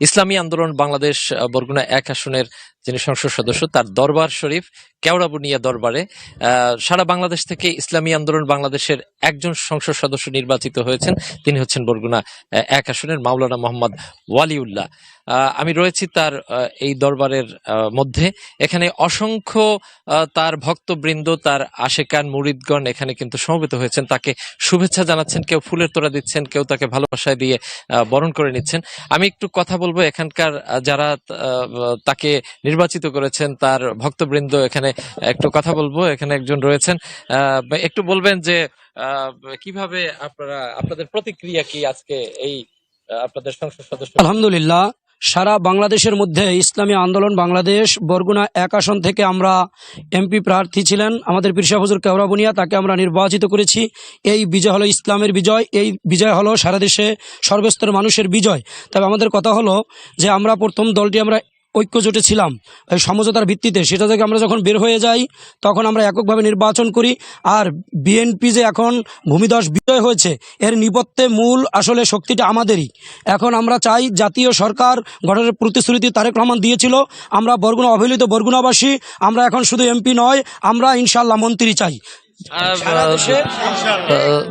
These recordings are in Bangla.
ইসলামী আন্দোলন বাংলাদেশ বরগুনা এক আসনের যিনি সংসদ সদস্য, তার দরবার শরীফ কেওড়াবুনিয়া দরবারে সারা বাংলাদেশ থেকে ইসলামী আন্দোলন বাংলাদেশের একজন সংসদ সদস্য নির্বাচিত হয়েছেন। তিনি হচ্ছেন বরগুনা এক আসনের মাওলানা মোহাম্মদ ওয়ালিউল্লাহ। আমি রয়েছি তার এই দরবারের মধ্যে। এখানে অসংখ্য তার ভক্তবৃন্দ, তার আশেকান মুরিদগণ এখানে কিন্তু সমবেত হয়েছেন। তাকে শুভেচ্ছা জানাচ্ছেন, কেউ ফুলের তোড়া দিচ্ছেন, কেউ তাকে ভালোবাসায় দিয়ে বরণ করে নিচ্ছেন। আমি একটু কথা বলব, এখানকার যারা তাকে নির্বাচিত করেছেন, তার ভক্তবৃন্দ এখানে একটু কথা বলব। এখানে একজন রয়েছেন। একটু বলবেন যে কীভাবে আপনারা, আপনাদের প্রতিক্রিয়া কি আজকে এই আপনাদের সংসদ সদস্য? আলহামদুলিল্লাহ সারা বাংলাদেশের মধ্যে ইসলামী আন্দোলন বাংলাদেশ, বরগুনা এক আসন থেকে আমরা এমপি প্রার্থী ছিলেন। আমাদের পিরসা হুজুর কেওড়াবুনিয়া তাকে আমরা নির্বাচিত করেছি। এই বিজয় হলো ইসলামের বিজয়, এই বিজয় হলো সারা দেশে সর্বস্তর মানুষের বিজয়। তবে আমাদের কথা হলো যে আমরা প্রথম দলটি আমরা ঐক্যজোটে ছিলাম, এই সমঝোতার ভিত্তিতে। সেটা থেকে আমরা যখন বের হয়ে যাই, তখন আমরা এককভাবে নির্বাচন করি। আর বিএনপি যে এখন ভূমিদশ বিজয় হয়েছে, এর নিপত্তে মূল আসলে শক্তিটা আমাদেরই। এখন আমরা চাই জাতীয় সরকার গঠনের প্রতিশ্রুতি তারেক রহমান দিয়েছিল। আমরা বরগুনা অবহেলিত বরগুনাবাসী, আমরা এখন শুধু এমপি নয়, আমরা ইনশাল্লাহ মন্ত্রী চাই।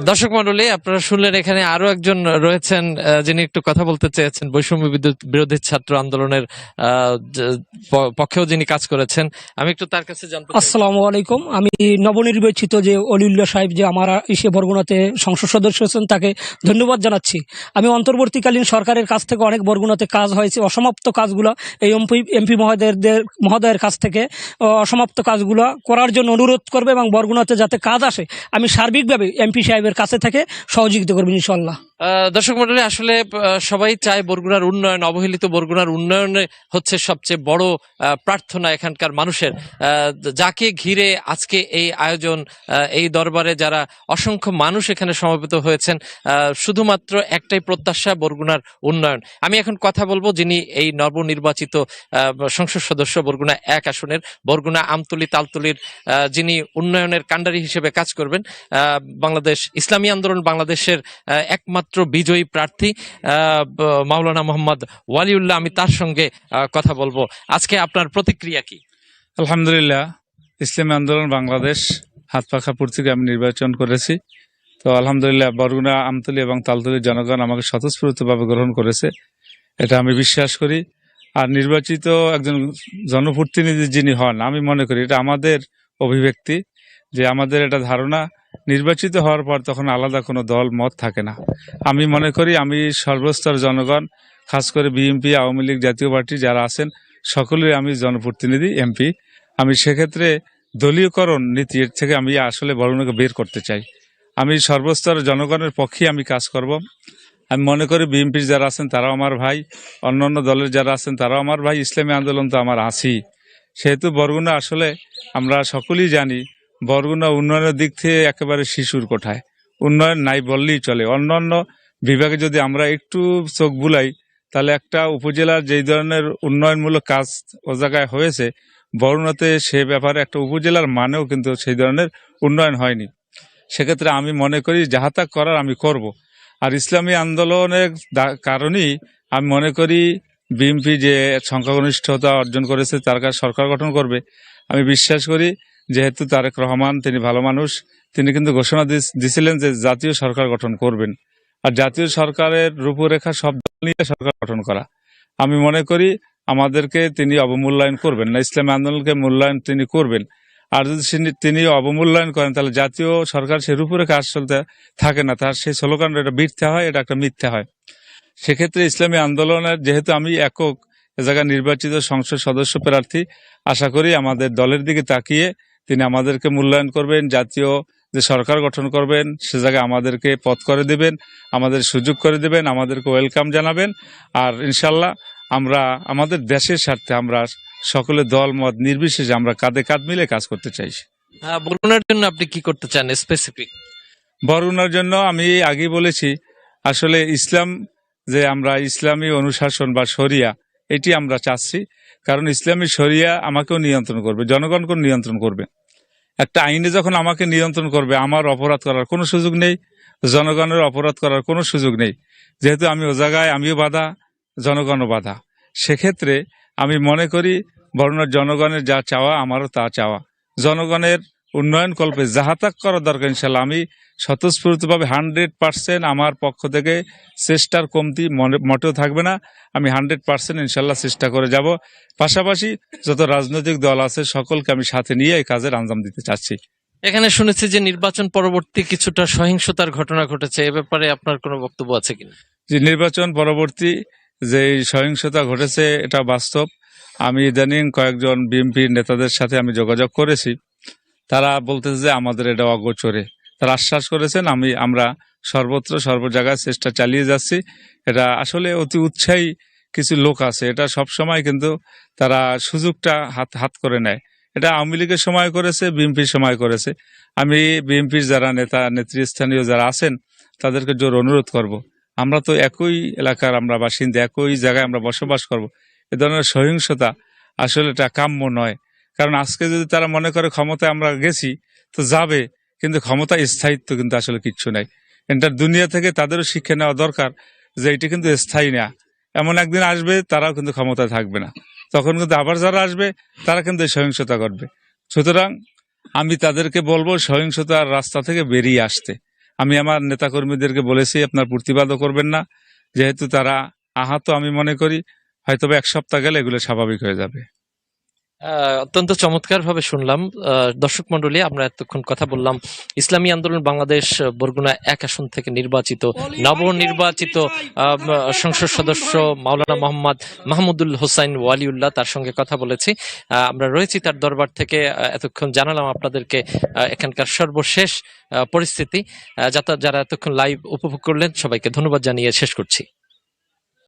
দর্শক মন্ডলী আপনারা শুনলেন এখানে আরও একজন রয়েছেন যিনি একটু কথা বলতে চেয়েছেন বৈষম্য বিদ্যুৎ বিরোধী ছাত্র আন্দোলনের পক্ষেও যিনি কাজ করেছেন। আমি একটু তার কাছে জানতে আসসালামু আলাইকুম। আমি নবনির্বাচিত যে অলিউল্লাহ সাহেব যে আমার এসে বরগুনাতে সংসদ সদস্য হয়েছেন তাকে ধন্যবাদ জানাচ্ছি। আমি অন্তর্বর্তীকালীন সরকারের কাছ থেকে অনেক বরগুনাতে কাজ হয়েছে। অসমাপ্ত কাজগুলো এই এমপি এমপি মহোদয়দের মহোদয়ের কাছ থেকে অসমাপ্ত কাজগুলো করার জন্য অনুরোধ করবে এবং বরগুনাতে যাতে কাজ আসে আমি সার্বিকভাবে এমপি সাহেবের কাছে থেকে সহযোগিতা করব ইনশাল্লাহ। দর্শক মন্ডলী আসলে সবাই চায় বরগুনার উন্নয়ন অবহেলিত বরগুনার উন্নয়নে হচ্ছে সবচেয়ে বড় প্রার্থনা এখানকার মানুষের। যাকে ঘিরে আজকে এই আয়োজন এই দরবারে যারা অসংখ্য মানুষ এখানে সমবেত হয়েছেন শুধুমাত্র একটাই প্রত্যাশা বরগুনার উন্নয়ন। আমি এখন কথা বলব যিনি এই নবনির্বাচিত সংসদ সদস্য বরগুনা এক আসনের বরগুনা আমতলি তালতলির যিনি উন্নয়নের কাণ্ডারি হিসেবে কাজ করবেন বাংলাদেশ ইসলামী আন্দোলন বাংলাদেশের আহ, একমাত্র বিজয়ী প্রার্থী মাওলানা মোহাম্মদ ওয়ালিউল্লাহ। আমি তার সঙ্গে কথা বলব। আজকে আপনার প্রতিক্রিয়া কি? আলহামদুলিল্লাহ, ইসলামী আন্দোলন বাংলাদেশ হাত পাখাপুর থেকে আমি নির্বাচন করেছি। তো আলহামদুলিল্লাহ, বরগুনা, আমতলি এবং তালতলির জনগণ আমাকে স্বতঃস্ফূর্তভাবে গ্রহণ করেছে। এটা আমি বিশ্বাস করি। আর নির্বাচিত একজন জনপ্রতিনিধি যিনি হন, আমি মনে করি এটা আমাদের অভিব্যক্তি যে আমাদের এটা ধারণা নির্বাচিত হওয়ার পর তখন আলাদা কোনো দল, মত থাকে না। আমি মনে করি আমি সর্বস্তর জনগণ, খাস করে বিএনপি, আওয়ামী লীগ জাতীয় পার্টি যারা আছেন সকলেই আমি জনপ্রতিনিধি, এমপি। আমি সেক্ষেত্রে দলীয়করণ নীতি এর থেকে আমি আসলে বরগুনাকে বের করতে চাই। আমি সর্বস্তর জনগণের পক্ষে আমি কাজ করব। আমি মনে করি বিএনপির যারা আছেন তারাও আমার ভাই, অন্য অন্য দলের যারা আছেন তারাও আমার ভাই। ইসলামী আন্দোলন তো আমার আছি সেহেতু বরগুনা আসলে আমরা সকলেই জানি বরগুনা উন্নয়নের দিক থেকে একেবারে শিশুর কোঠায়। উন্নয়ন নাই বললেই চলে। অন্যান্য বিভাগে যদি আমরা একটু চোখ বুলাই, তাহলে একটা উপজেলার যেই ধরনের উন্নয়নমূলক কাজ ও জায়গায় হয়েছে বরুণাতে সে ব্যাপারে একটা উপজেলার মানেও কিন্তু সেই ধরনের উন্নয়ন হয়নি। সেক্ষেত্রে আমি মনে করি, যাহা তা করার আমি করব। আর ইসলামী আন্দোলনের কারণেই আমি মনে করি, বিএনপি যে সংখ্যাগরিষ্ঠতা অর্জন করেছে, তার কাছে সরকার গঠন করবে। আমি বিশ্বাস করি যেহেতু তারেক রহমান, তিনি ভালো মানুষ, তিনি কিন্তু ঘোষণা দিছিলেন যে জাতীয় সরকার গঠন করবেন। আর জাতীয় সরকারের রূপরেখা সব নিয়ে সরকার গঠন করা। আমি মনে করি আমাদেরকে তিনি অবমূল্যায়ন করবেন না, ইসলামী আন্দোলনকে মূল্যায়ন তিনি করবেন। আর যদি তিনি- অবমূল্যায়ন করেন, তাহলে জাতীয় সরকার সে রূপরেখা আসলে থাকে না, তার সেই স্লোগান এটা মিথ্যা হয়, এটা একটা মিথ্যা হয়। সেক্ষেত্রে ইসলামী আন্দোলনের, যেহেতু আমি একক এ জায়গায় নির্বাচিত সংসদ সদস্য প্রার্থী, আশা করি আমাদের দলের দিকে তাকিয়ে তিনি আমাদেরকে মূল্যায়ন করবেন জাতীয় যে সরকার গঠন করবেন সে জায়গায় আমাদেরকে পথ করে দেবেন আমাদের সুযোগ করে দেবেন আমাদেরকে ওয়েলকাম জানাবেন। আর ইনশাল্লাহ আমরা আমাদের দেশের স্বার্থে আমরা সকলে দল মত নির্বিশেষে আমরা কাঁধে কাঁধ মিলে কাজ করতে চাইছি বরগুনার জন্য আপনি কি করতে চান স্পেসিফিক বরগুনার জন্য আমি আগেই বলেছি আসলে ইসলাম যে আমরা ইসলামী অনুশাসন বা শরিয়া এটি আমরা চাচ্ছি। কারণ ইসলামী শরিয়া আমাকেও নিয়ন্ত্রণ করবে, জনগণকেও নিয়ন্ত্রণ করবে। একটা আইনে যখন আমাকে নিয়ন্ত্রণ করবে, আমার অপরাধ করার কোনো সুযোগ নেই, জনগণের অপরাধ করার কোনো সুযোগ নেই। যেহেতু আমি ও জায়গায় আমিও বাধা, জনগণও বাধা। সেক্ষেত্রে আমি মনে করি বরগুনার জনগণের যা চাওয়া, আমারও তা চাওয়া। জনগণের উন্নয়ন কল্পে যাহাতাক করা দরকার ইনশাল্লাহ আমি স্বতঃস্ফূর্তভাবে হান্ড্রেড পার্সেন্ট আমার পক্ষ থেকে চেষ্টার কমতি মনে- মোটেও থাকবে না। আমি হান্ড্রেড পার্সেন্ট ইনশাল্লাহ চেষ্টা করে যাব। পাশাপাশি যত রাজনৈতিক দল আছে সকলকে আমি সাথে নিয়ে এই কাজের আঞ্জাম দিতে চাচ্ছি। এখানে শুনেছি যে নির্বাচন পরবর্তী কিছুটা সহিংসতার ঘটনা ঘটেছে। এ ব্যাপারে আপনার কোনো বক্তব্য আছে কিনা? যে নির্বাচন পরবর্তী যে সহিংসতা ঘটেছে এটা বাস্তব। আমি ইদানিং কয়েকজন বিএনপির নেতাদের সাথে আমি যোগাযোগ করেছি। তারা বলতেছে যে আমাদের এটা অগোচরে। তারা আশ্বাস করেছেন, আমি, আমরা সর্বত্র, সর্ব জায়গায় চেষ্টা চালিয়ে যাচ্ছি। এটা আসলে অতি উৎসাহী কিছু লোক আছে। এটা সব সময় কিন্তু তারা সুযোগটা হাত হাত করে নেয়। এটা আওয়ামী লীগের সময় করেছে, বিএনপির সময় করেছে। আমি বিএনপির যারা নেতা, নেতৃস্থানীয় যারা আছেন, তাদেরকে জোর অনুরোধ করব। আমরা তো একই এলাকার আমরা বাসিন্দা, একই জায়গায় আমরা বসবাস করব। এ ধরনের সহিংসতা আসলে এটা কাম্য নয়। কারণ আজকে যদি তারা মনে করে ক্ষমতায় আমরা গেছি, তো যাবে, কিন্তু ক্ষমতা স্থায়িত্ব কিন্তু আসলে কিচ্ছু নাই। এটা দুনিয়া থেকে তাদেরও শিক্ষা নেওয়া দরকার যে এটি কিন্তু স্থায়ী না। এমন একদিন আসবে, তারাও কিন্তু ক্ষমতায় থাকবে না। তখন কিন্তু আবার যারা আসবে, তারা কিন্তু সহিংসতা করবে। সুতরাং আমি তাদেরকে বলব, সহিংসতার রাস্তা থেকে বেরিয়ে আসতে। আমি আমার নেতাকর্মীদেরকে বলেছি, আপনার প্রতিবাদও করবেন না। যেহেতু তারা আহত, আমি মনে করি হয়তো এক সপ্তাহ গেলে এগুলো স্বাভাবিক হয়ে যাবে। অত্যন্ত চমৎকার ভাবে শুনলাম দর্শক মন্ডলী আমরা এতক্ষণ কথা বললাম। ইসলামী আন্দোলন বাংলাদেশ, বরগুনা এক আসন থেকে নির্বাচিত, নবনির্বাচিত সংসদ সদস্য মাওলানা মোহাম্মদ মাহমুদুল হোসাইন ওয়ালিউল্লাহ তার সঙ্গে কথা বলেছি। আমরা রয়েছি তার দরবার থেকে। এতক্ষণ জানালাম আপনাদেরকে এখানকার সর্বশেষ পরিস্থিতি। যাতা যারা এতক্ষণ লাইভ উপভোগ করলেন, সবাইকে ধন্যবাদ জানিয়ে শেষ করছি।